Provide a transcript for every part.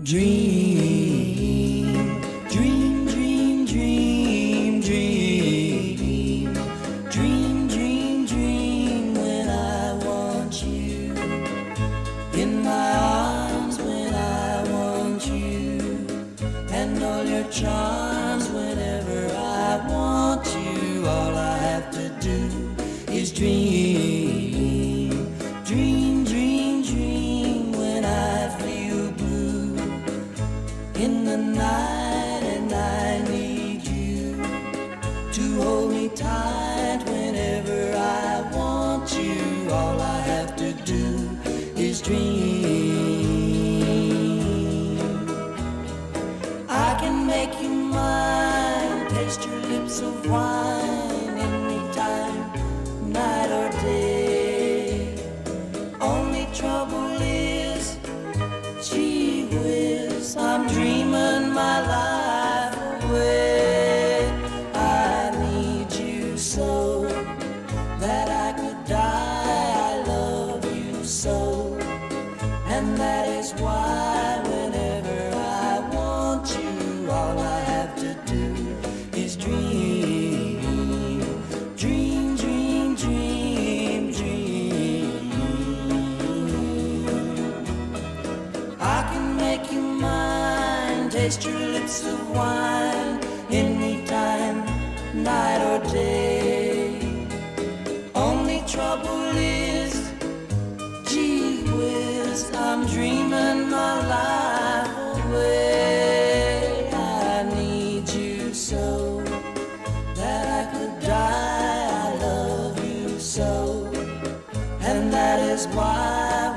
Dream, in the night and I need you to hold me tight whenever I want you. All I have to do is dream. I can make you mine, taste your lips of wine anytime, taste your lips of wine anytime, night or day. Only trouble is, gee whiz, I'm dreaming my life away. I need you so that I could die. I love you so. And that is why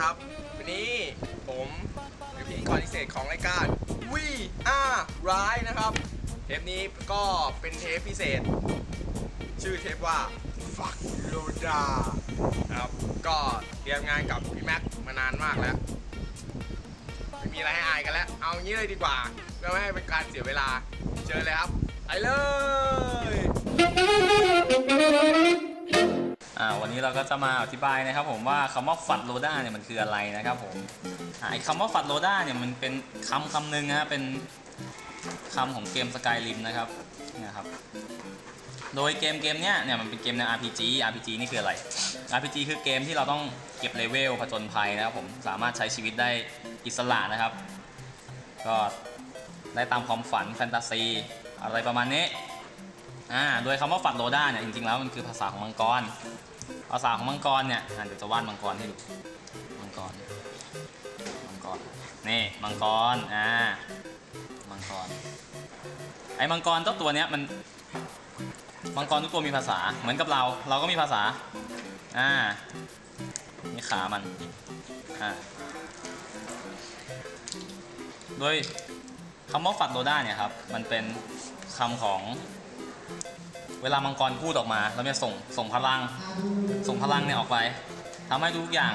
ครับ วันนี้ผมเป็นพิธีกรพิเศษของรายการ We Are Right นะครับ เทปนี้ก็เป็นเทปพิเศษ ชื่อเทปว่า Fuck Loda ครับ ก็เตรียมงานกับพี่แม็กมานานมากแล้วไม่มีอะไรให้อายกันแล้ว เอางี้เลยดีกว่าเพื่อไม่ให้เป็นการเสียเวลา เจอเลยครับ ไปเลย อ่าวันนี้เราก็จะมาอธิบายนะครับผมว่าคำว่าฟัดโลด้าเนี่ยมันคืออะไรนะครับผมอ่าไอ้คำว่าฟัดโลด้าเนี่ยมันเป็นคำคำหนึ่งนะฮะเป็นคำของเกมสกายริมนะครับเนี่ยครับโดยเกมเกมเนี้ยเนี่ยมันเป็นเกมใน RPG RPG นี่คืออะไร RPG คือเกมที่เราต้องเก็บเลเวลผจญภัยนะครับผมสามารถใช้ชีวิตได้อิสระนะครับ ก็ได้ตามความฝันแฟนตาซี อะไรประมาณนี้ อ่าโดยคำว่าฟัดโลด้าเนี่ยจริงๆแล้วมันคือภาษาของมังกร ภาษาของมังกรเนี่ยอะเดี๋ยวจะวาดมังกรให้ดูมังกรมังกรนี่มังกรอ่ามังกรไอ้มังกรเจ้าตัวเนี้ยมันมังกรทุกตัวมีภาษาเหมือนกับเรา เราก็มีภาษาอ่านี่ขามันอ่าโดยคำว่าฟัดโดด้าเนี่ยครับมันเป็นคำของ วลามังกรพูดออกมาแล้วเนี่ยส่งส่งพลัง ส่งพลังเนี่ยออกไปทำให้ทุกอย่าง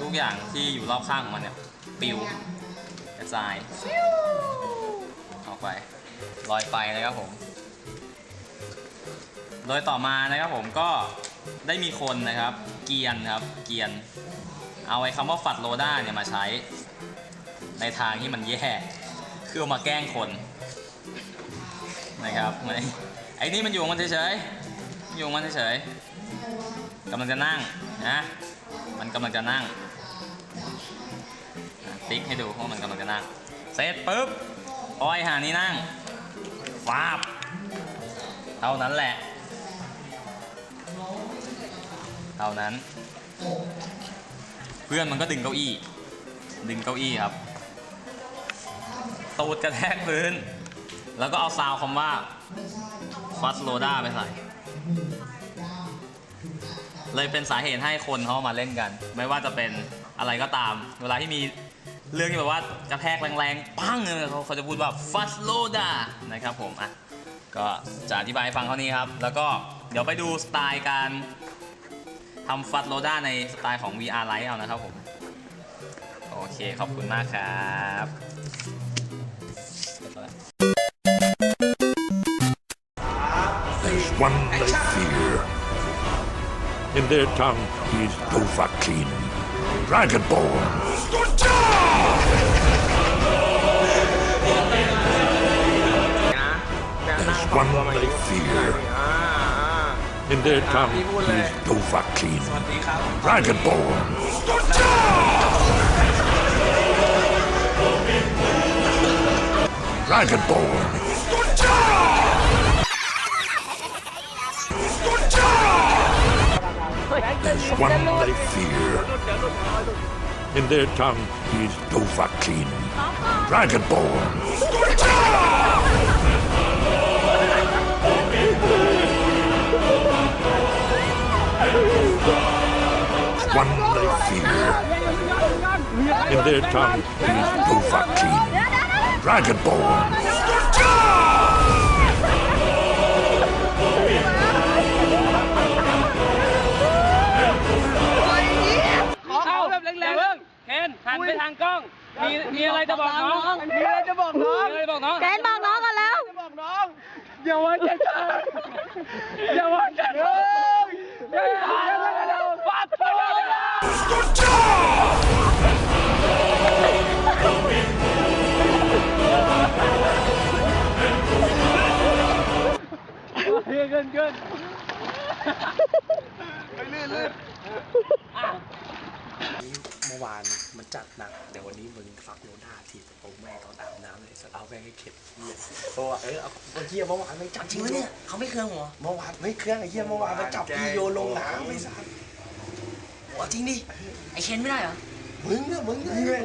ทุกอย่างที่อยู่รอบข้างของมันเนี่ยปิวกระจายออกไปลอยไปนะครับผม โดยต่อมานะครับผมก็ได้มีคนนะครับ เกียนครับเกียน เอาไอ้คำว่าฝัดโลด้าเนี่ยมาใช้ ในทางที่มันแย่คือเอมาแกล้งคน นะครับไม่ไอ้นี่มันอยู่ของมันเฉยๆอยู่ของมันเฉยๆกำลังจะนั่งนะมันกำลังจะนั่งติ๊กให้ดูว่ามันกำลังจะนั่งเสร็จปุ๊บปล่อยหานี้นั่งฟาบเท่านั้นแหละ เท่านั้น เพื่อนมันก็ดึงเก้าอี้ ดึงเก้าอี้ครับตูดกระแทกพื้น แล้วก็เอาซาวคำว่าฟัสโลดาไปใส่ เลยเป็นสาเหตุให้คนเขามาเล่นกัน ไม่ว่าจะเป็นอะไรก็ตาม เวลาที่มีเรื่องที่แบบว่ากระแทกแรงๆ ปังเออเขาเขาจะพูดว่าฟัสโลดานะครับผมอะก็จะอธิบายให้ฟังเท่านี้ครับ แล้วก็เดี๋ยวไปดูสไตล์การทำฟัสโลดาในสไตล์ของ VR Lite เอานะครับผม โอเคขอบคุณมากครับ In their tongue, he is Dovahkiin, Dragonborn. There's one they fear. In their tongue, he is Dovahkiin, Dragonborn. Dragonborn. One they fear. In their tongue, he's Dovahkiin, Dragonborn. One they fear. In their tongue, he's Dovahkiin, Dragonborn. ¡ ไปทางกล้อง มีมีอะไรจะบอกน้อง มีอะไรจะบอกน้องมีอะไรบอกน้อง แกนบอกน้องกันแล้วอย่าว่าจะเกินอย่าว่าจะเกินอย่าว่าจะเกินฟาดไปเลยเฮ้ยเกินเกิน เมื่อวานมันจัดหนักเดี๋ยววันนี้มึงฟักโยนหน้าทีตรงแม่ตอนอาบน้ำเลยสัตว์เอาแม่งให้เข็ดเหี้ยเพราะว่าเออเอาเอาเหี้ยเมื่อวานไม่จับจริงปะเนี่ย เขาไม่เครื่องหัวเมื่อวานไม่เครื่องไอ้เหี้ยเมื่อวานไปจับพี่โยนลงน้ำไม่สัตว์หัวจริงดิ ไอเคนไม่ได้เหรอ มึงอะมึงเนี่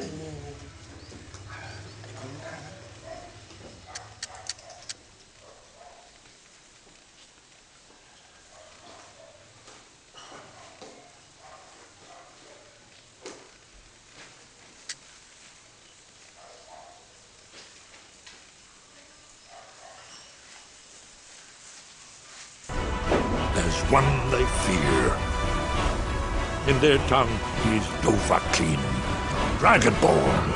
one they fear. In their tongue, he's Dovahkiin, Dragonborn.